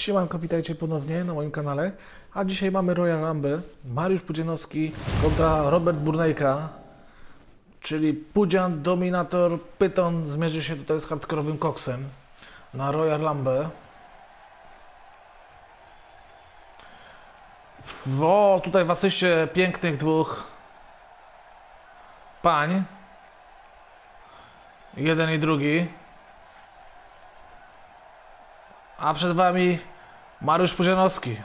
Siemanko, witajcie ponownie na moim kanale. A dzisiaj mamy Royal Rumble. Mariusz Pudzianowski kontra Robert Burnejka. Czyli Pudzian, Dominator, Pyton zmierzy się tutaj z hardkorowym koksem na Royal Rumble. O, tutaj w asyście pięknych dwóch pań. Jeden i drugi. A przed wami Mariusz Pudzianowski.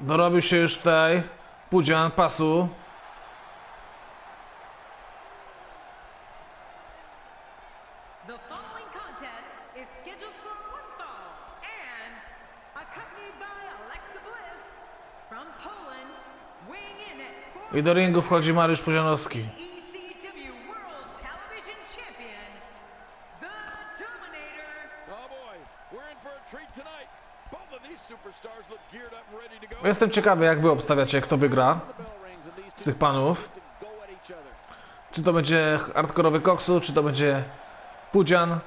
Dorobił się już tutaj Pudzian pasu. The following contest is scheduled for Jestem ciekawy, jak wy obstawiacie, kto wygra z tych panów. Czy to będzie hardkorowy koksu, czy to będzie Pudzian.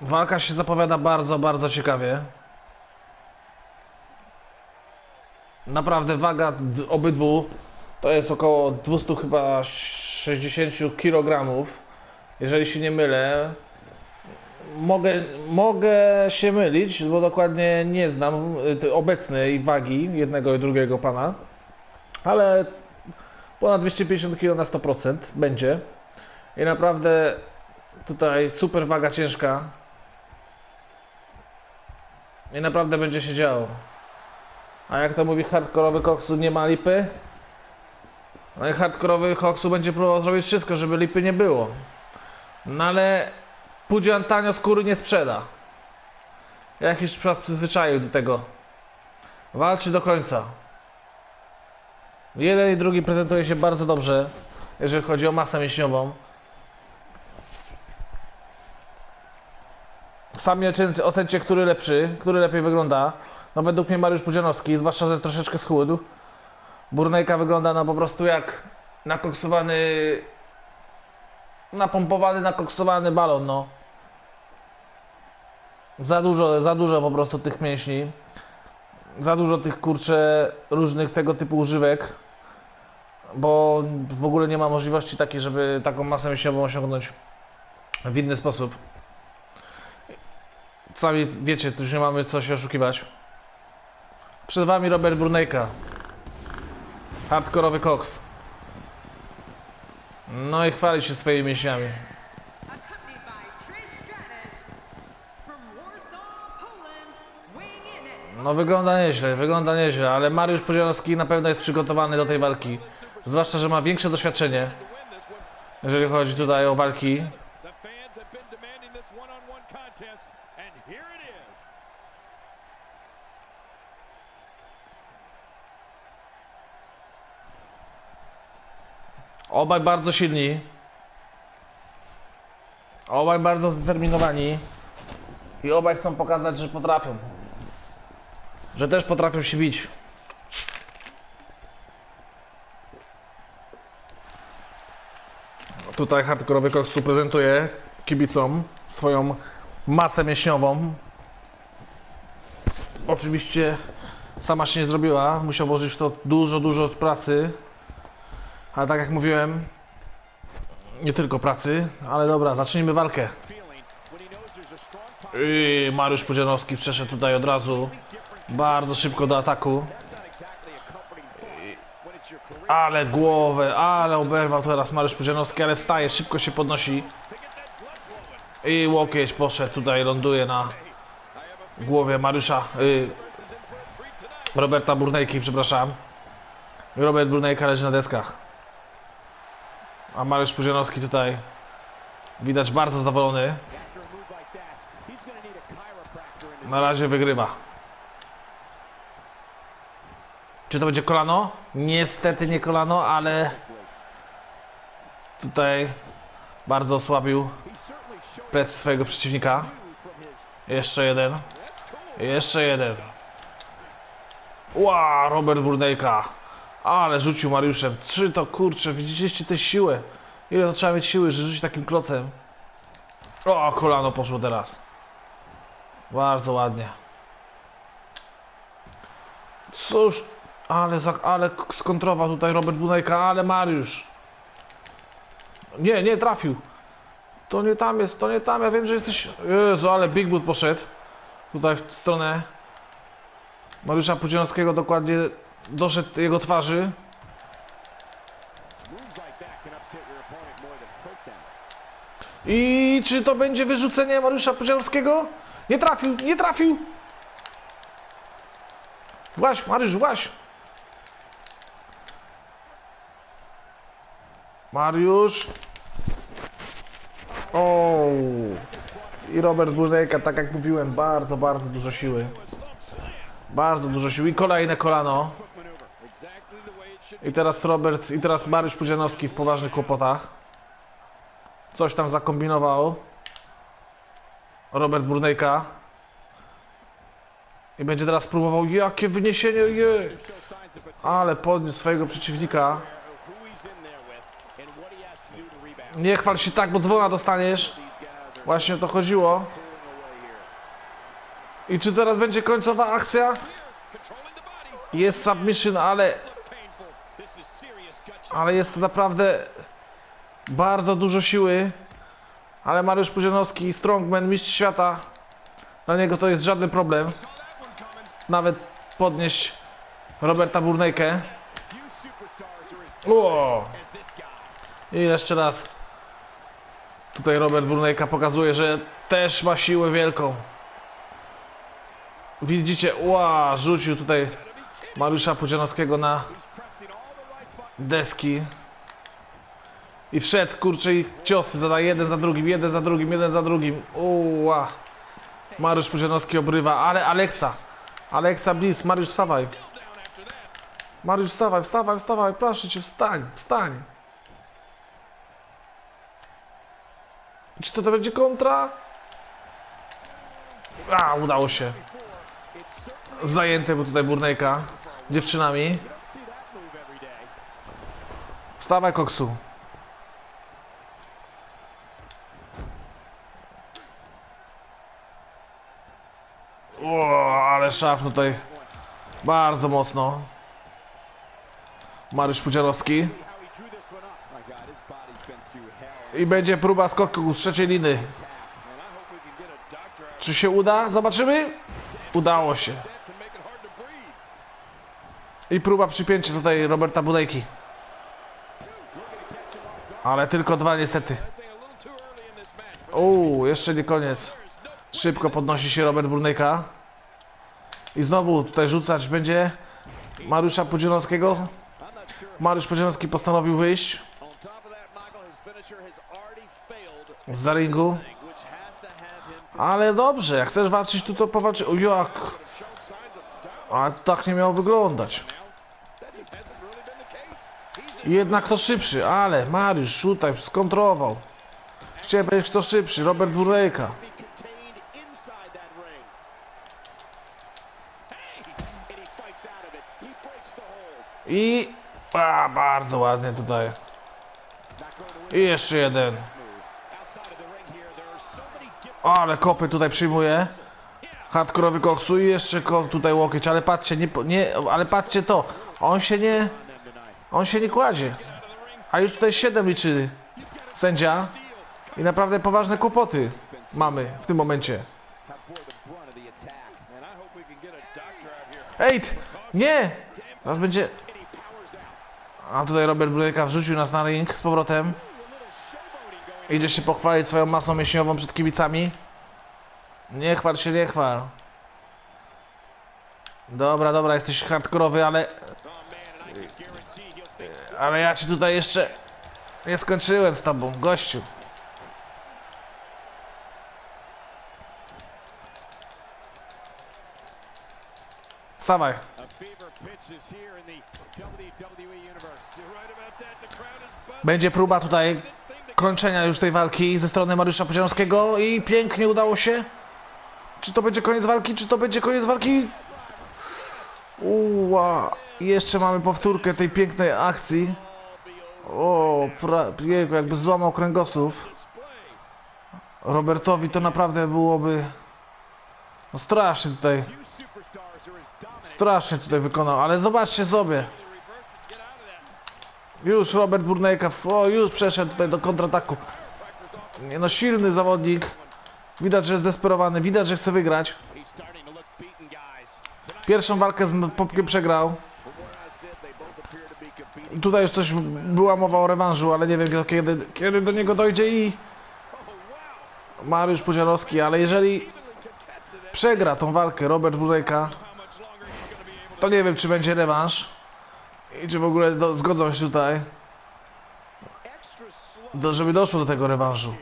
Walka się zapowiada bardzo, bardzo ciekawie. Naprawdę waga obydwu to jest około 200 chyba 60 kg. Jeżeli się nie mylę. Mogę, mogę się mylić, bo dokładnie nie znam y, obecnej wagi jednego i drugiego pana. Ale ponad 250 kg na 100% będzie. I naprawdę tutaj super waga ciężka. I naprawdę będzie się działo. A jak to mówi hardkorowy koksu, nie ma lipy. No i hardkorowy koksu będzie próbował zrobić wszystko, żeby lipy nie było. No ale Pudzian tanio skóry nie sprzeda. Jakiś czas przyzwyczaił do tego. Walczy do końca. Jeden i drugi prezentuje się bardzo dobrze, jeżeli chodzi o masę mięśniową. Sami ocencie, który lepszy, który lepiej wygląda. No według mnie Mariusz Pudzianowski, zwłaszcza, że troszeczkę schudł. Burnejka wygląda no po prostu jak nakoksowany, napompowany, nakoksowany balon, no. Za dużo, za dużo po prostu tych mięśni. Za dużo tych, kurczę, różnych tego typu używek bo w ogóle nie ma możliwości takiej, żeby taką masę mięśniową osiągnąć w inny sposób. Sami wiecie, tu już nie mamy co się oszukiwać. Przed wami Robert Brunejka. Hardkorowy koks. No i chwali się swoimi mięśniami. No wygląda nieźle, wygląda nieźle, ale Mariusz Pudzianowski na pewno jest przygotowany do tej walki. Zwłaszcza, że ma większe doświadczenie, jeżeli chodzi tutaj o walki. Obaj bardzo silni. Obaj bardzo zdeterminowani. I obaj chcą pokazać, że potrafią. Że też potrafią się bić. Tutaj hardkorowy koksu prezentuje kibicom swoją masę mięśniową. Oczywiście sama się nie zrobiła. Musiał włożyć w to dużo, dużo pracy. Ale tak jak mówiłem, nie tylko pracy, ale dobra, zacznijmy walkę. Yy, Mariusz Pudzianowski przeszedł tutaj od razu bardzo szybko do ataku. Ale głowę, ale oberwał teraz Mariusz Pudzianowski, ale wstaje, szybko się podnosi. I łokieć poszedł tutaj, ląduje na głowie Mariusza, tonight. Roberta Burnejki, przepraszam. Robert Burnejka leży na deskach. A Mariusz Pudzianowski tutaj widać bardzo zadowolony. After a move Czy to będzie kolano? Niestety nie kolano, ale tutaj bardzo osłabił plecy swojego przeciwnika. Jeszcze jeden. Jeszcze jeden. Ła, Robert Burnejka. Ale rzucił Mariuszem. Trzy to kurczę, widzieliście tę siłę. Ile to trzeba mieć siły, że rzucić takim klocem? O, kolano poszło teraz. Bardzo ładnie. Cóż, ale, za, ale skontrował tutaj Robert Bunejka, ale Mariusz. Nie, nie trafił. To nie tam jest, to nie tam. Ja wiem, że jesteś. Jezu, ale Big Boot poszedł. Tutaj w stronę Mariusza Pudzianowskiego dokładnie doszedł jego twarzy. I czy to będzie wyrzucenie Mariusza Pudzianowskiego? Nie trafił, nie trafił! Właś, Mariusz, właś! Mariusz. O. I Robert Burnejka, tak jak mówiłem, bardzo, bardzo dużo siły. Bardzo dużo siły. I kolejne kolano. I teraz Robert, i teraz Mariusz Pudzianowski w poważnych kłopotach. Coś tam zakombinował. Robert Burnejka. I będzie teraz próbował, jakie wyniesienie, jej. Ale podniósł swojego przeciwnika. Nie chwal się tak, bo dzwona dostaniesz. Właśnie o to chodziło. I czy teraz będzie końcowa akcja? Jest submission, ale, ale jest to naprawdę bardzo dużo siły. Ale Mariusz Pudzianowski, strongman, mistrz świata. Dla niego to jest żaden problem. Nawet podnieść Roberta Burnejkę. O! I jeszcze raz. Tutaj Robert Burnejka pokazuje, że też ma siłę wielką. Widzicie, ła, rzucił tutaj Mariusza Pudzianowskiego na deski. I wszedł, kurczę, i ciosy zadaje jeden za drugim, jeden za drugim, jeden za drugim. Uła. Mariusz Pudzianowski obrywa, ale Aleksa. Aleksa Bliss, Mariusz wstawaj. Mariusz wstawaj, wstawaj, wstawaj, proszę cię, wstań, wstań. Czy to, to będzie kontra? A, udało się. Zajęty był tutaj Burnejka dziewczynami. Wstawaj, koksu. O, ale szaf tutaj bardzo mocno. Mariusz Pudzianowski. I będzie próba skoku z trzeciej liny. Czy się uda? Zobaczymy. Udało się. I próba przypięcia tutaj Roberta Budejki. Ale tylko dwa niestety. Uuu, jeszcze nie koniec. Szybko podnosi się Robert Burnejka. I znowu tutaj rzucać będzie Mariusza sure. Mariusz Pudzianowski postanowił wyjść z ringu. Ale dobrze, jak chcesz walczyć, tu to powalczy. O jak? shown signs of doubt. A to tak nie miało wyglądać. Jednak to szybszy, ale Mariusz tutaj skontrował. Chciałem powiedzieć kto szybszy, Robert hold. I... A, bardzo ładnie tutaj. I jeszcze jeden. Ale kopy tutaj przyjmuje. Hardkorowy koksu i jeszcze tutaj łokieć, ale patrzcie, nie, nie, ale patrzcie to. On się nie, on się nie kładzie. A już tutaj 7 liczy sędzia. I naprawdę poważne kłopoty mamy w tym momencie. Have bore the brunt of the attack. And I hope we can get a doctor out here. Ej, nie! Teraz będzie... A tutaj Robert Brujeka wrzucił nas na ring z powrotem. Idzie się pochwalić swoją masą mięśniową przed kibicami. Nie chwal się, nie chwal. Dobra, dobra, jesteś hardkorowy, ale... Ale ja ci tutaj jeszcze... Nie skończyłem z tobą, gościu. Wstawaj. Będzie próba tutaj kończenia już tej walki ze strony Mariusza Pudzianowskiego i pięknie udało się. Czy to będzie koniec walki? Czy to będzie koniec walki? Uła. Jeszcze mamy powtórkę tej pięknej akcji. O, pra- jakby złamał kręgosłup. Robertowi to naprawdę byłoby... No strasznie tutaj, strasznie tutaj wykonał, ale zobaczcie sobie. Już Robert Burnejka, o już przeszedł tutaj do kontrataku. Nie no, silny zawodnik. Widać, że jest desperowany, widać, że chce wygrać. Pierwszą walkę z Popkiem przegrał. Tutaj już coś była mowa o rewanżu, ale nie wiem kiedy, kiedy do niego dojdzie i Mariusz Pudzianowski, ale jeżeli przegra tą walkę Robert Burejka, to nie wiem czy będzie rewanż i czy w ogóle do, zgodzą się tutaj, do, żeby doszło do tego rewanżu.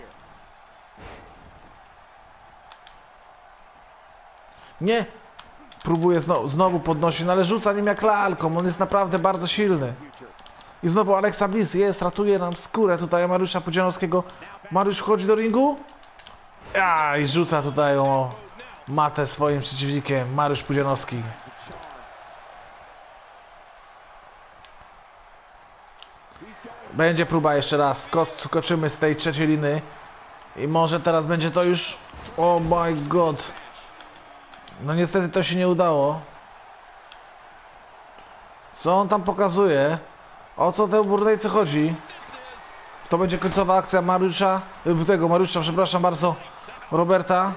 Nie! Próbuje znowu, znowu podnosić, no ale rzuca nim jak lalką, on jest naprawdę bardzo silny. I znowu Alexa Bliss jest, ratuje nam skórę tutaj Mariusza Pudzianowskiego. Mariusz wchodzi do ringu. A, i rzuca tutaj o matę swoim przeciwnikiem, Mariusz Pudzianowski. Będzie próba jeszcze raz, Sko skoczymy z tej trzeciej liny. I może teraz będzie to już... Oh my god. No niestety to się nie udało. Co on tam pokazuje? O co tę burdejce chodzi? To będzie końcowa akcja Mariusza, y, tego Mariusza, przepraszam bardzo, Roberta.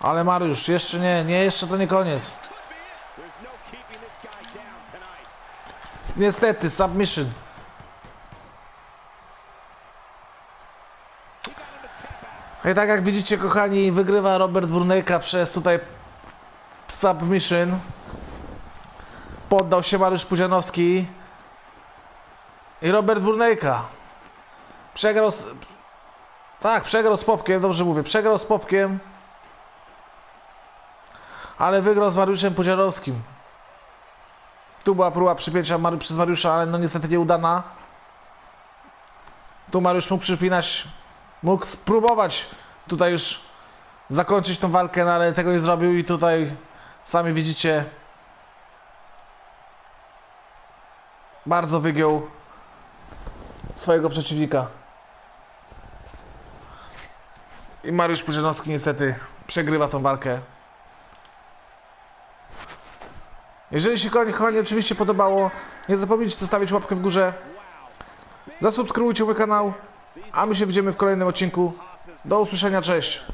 Ale Mariusz, jeszcze nie, nie, jeszcze to nie koniec. Niestety, submission. I tak jak widzicie, kochani, wygrywa Robert Burnejka przez tutaj submission. Poddał się Mariusz Pudzianowski. I Robert Burnejka. Przegrał z... Tak, przegrał z Popkiem, dobrze mówię. Przegrał z Popkiem. Ale wygrał z Mariuszem Pudzianowskim. Tu była próba przypięcia Mari- przez Mariusza, ale no niestety nieudana. Tu Mariusz mógł przypinać mógł spróbować tutaj już zakończyć tą walkę, no ale tego nie zrobił i tutaj sami widzicie bardzo wygiął swojego przeciwnika. I Mariusz Pudzianowski niestety przegrywa tą walkę. Jeżeli się kochani, kochani oczywiście podobało, nie zapomnijcie zostawić łapkę w górze. Zasubskrybujcie mój kanał, a my się widzimy w kolejnym odcinku. Do usłyszenia, cześć!